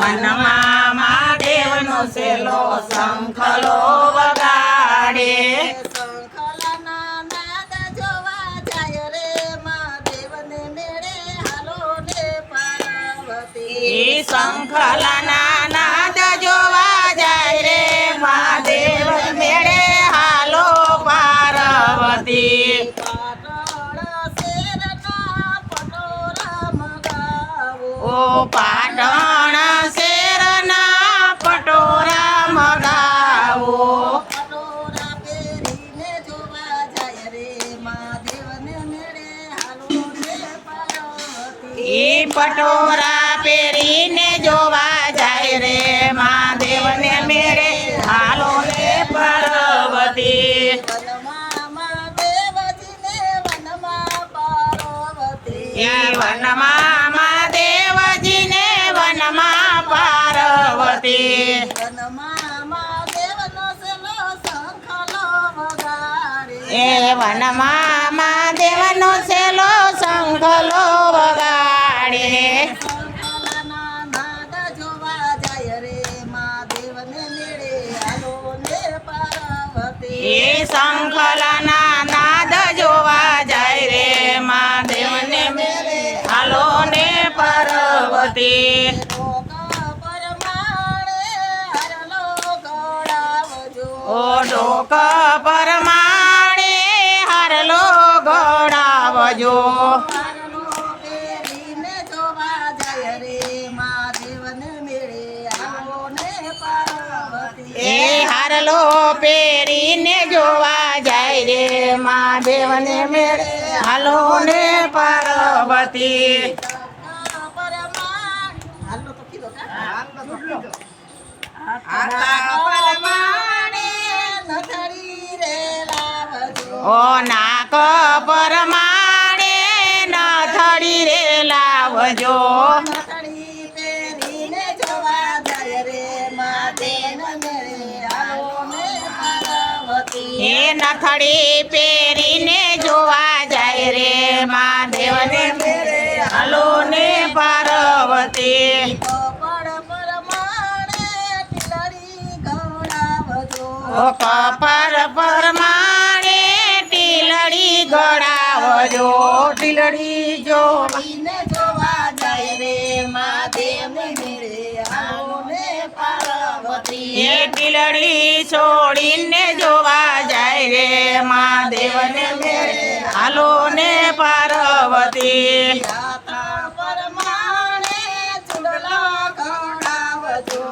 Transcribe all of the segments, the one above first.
વનમાં મહાદેવનો સેલો શંખલો વગાડે. શંખલાના નાદ જોવા જાય રે મહાદેવને મેળે હાલો ને પાર્વતી. એ શંખલાના જોવા જાય રે મહાદેવ મેળે હાલો પાર્વતી. ઓ પાટણ એ પટોરા પહેરીને જોવા જાય રે મહાદેવને મેળે હાલો રે પાર્વતી. વનમાં મહાદેવજીને વનમાં પાર્વતી. એ વનમાં મહાદેવનો સેલો શંખલો વગાડે. એ શંખલાના નાદ જોવા જાય રે મહાદેવને મેળે હાલો ને પાર્વતી. હરલો ઓ ડોક પરમાણે હારલો ગોળાવજો. હારલો પહેરીને જોવા હાલો ને પાર્વતી. ઓ નાક પરમાણે નથડી રે લાવજો. એ નથડી પહેરીને જોવા કપર પરમાણે ટીલડી ગળાવજો ટીલડી જો જોવા જાય રે મહાદેવ એ ટીલડી છોડીને જોવા જાય રે મહાદેવને મેળે હાલો ને પાર્વતી પરમાણે ચૂડલા ગણાવજો.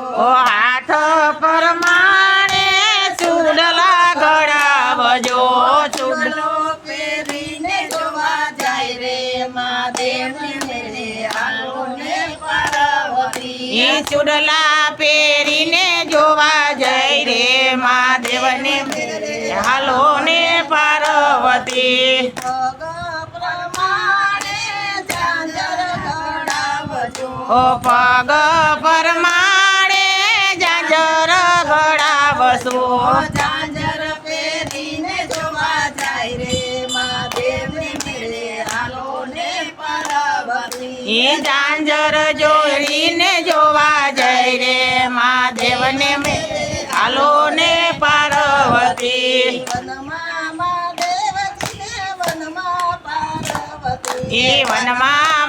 એ ચૂડલા પહેરીને જોવા જઈ રે મહાદેવને. હાલો ને પાર્વતી. ઓ પગ પરમાણે જાજર ગળાવશો એ જાંજર જોડીને જોવા જઈ રે મહાદેવને મે હાલો ને પાર્વતી. વનમાં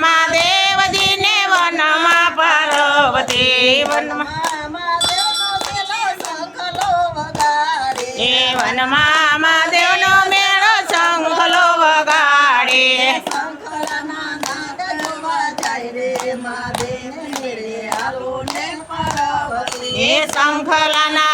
પાર્વતી એ વનમાં પાર્વતી. વનમાં એ વનમાં મહાદેવનો રે